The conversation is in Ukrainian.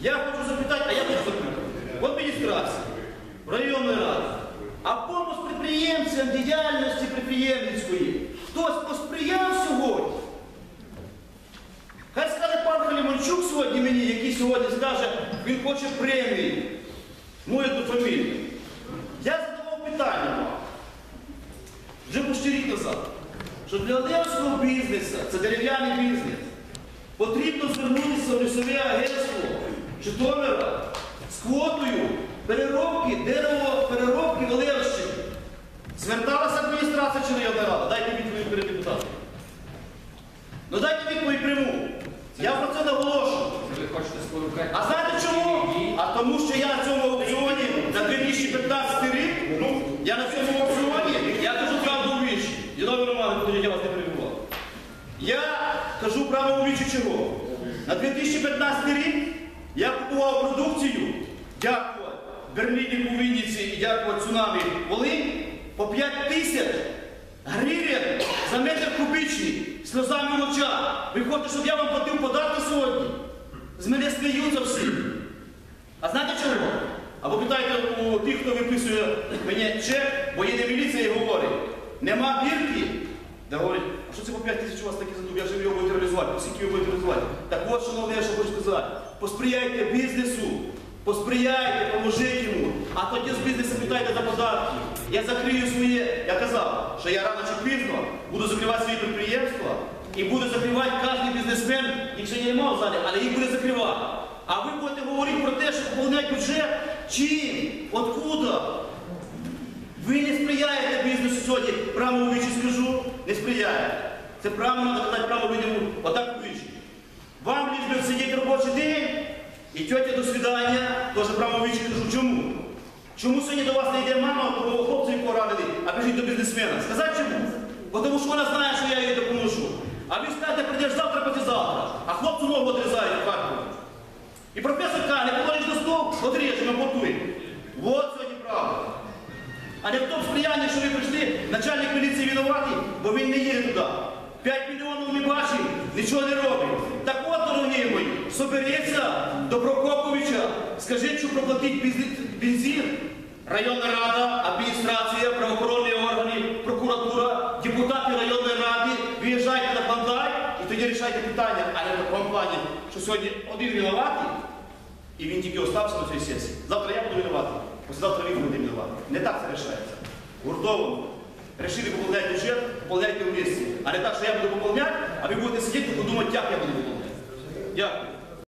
Я хочу запитати, а я хочу запитати. В адміністрації, в районній раді, а помощь підприємцям діяльності підприємницької хтось посприяв сьогодні? Хай скаже пан Халімончук сьогодні мені, який сьогодні скаже, він хоче премії. Мою ту фамілію. Я задавав питання вам, вже почти рік назад, що для одеського бізнесу, це дерев'яний бізнес, потрібно звернутися в лісове агентство Житомира з квотою переробки, деревопереробки в Олевщині. Зверталася адміністрація чи районна рада? Дайте відповідь перед депутатом. Ну дайте відповідь пряму. Я про це наголошую. Ви хочете спонукати? А знаєте чому? А тому що я на цьому аукціоні за 2015 рік, ну, я на цьому аукціоні, я кажу правду у вічі. Дідові Романе, коли я вас не перебував. Я кажу правду у вічі чого? На 2015 рік я купував продукцію, дякувати Берліні у Вінниці і дякувати цунамі Волинь, по 5 тисяч гривень за метр кубічний, сльозами очах. Ви хочете, щоб я вам платив податки сьогодні? З мене сміються всі. А знаєте чого? Або питайте у тих, хто виписує мені чек, бо їде міліція і говорить, нема бірки. Да говорить, а що це по 5 тисяч у вас такі задумки, його будете реалізувати, скільки ви будете реалізувати? Так от, шановне, я що хочу сказати, посприяйте бізнесу, посприяйте, поможіть йому, а тоді з бізнесу питайте за податки. Я закрию своє, я казав, що я рано чи пізно буду закривати свої підприємства і буду закривати кожен бізнесмен, їх ще немає в залі, але їх буде закривати. А ви будете говорити про те, що поповняти бюджет, чим, откуда? Ви не сприяєте бізнесу сьогодні, прямо у вічі скажу, не сприяєте. Це право треба казати прямо людям, отак вічі. Вам ліж би сидіти робочий день і тьотя до свидання, теж у вічі кажу, чому? Чому сьогодні до вас не йде мама, того хлопця, якого ранили, а біжить до бізнесмена? Сказати чому? Бо Тому що вона знає, що я їй допоможу. А ви скажете, прийдеш завтра, післязавтра, а хлопцю ногу отрізають в Харкові. І професор каже, не положиш на стол, отрежемо, потуй. От сьогодні правда. А не в тому сприянні, що ви прийшли, начальник міліції винуватий, бо він не їде туди. 5 мільйонів ми бачимо, нічого не робить. Так от, дорогі мої, соберіться до Прокоповича, скажіть, що проплатить бензин-. Районна рада, адміністрація, правоохоронні органи, прокуратура, депутати районної ради, виїжджайте на Клондайк і тоді рішайте питання, а не в тому плані, що сьогодні один винуватий, і він тільки остався на цій сесії. Завтра я буду винуватий, післязавтра він буде винуватий. Не так це рішається. Гуртовано. Решили поповняти бюджет, поповняйте в місці. А не так, що я буду поповняти, а ви будете сидіти і подумати, як я буду поповняти. Дякую.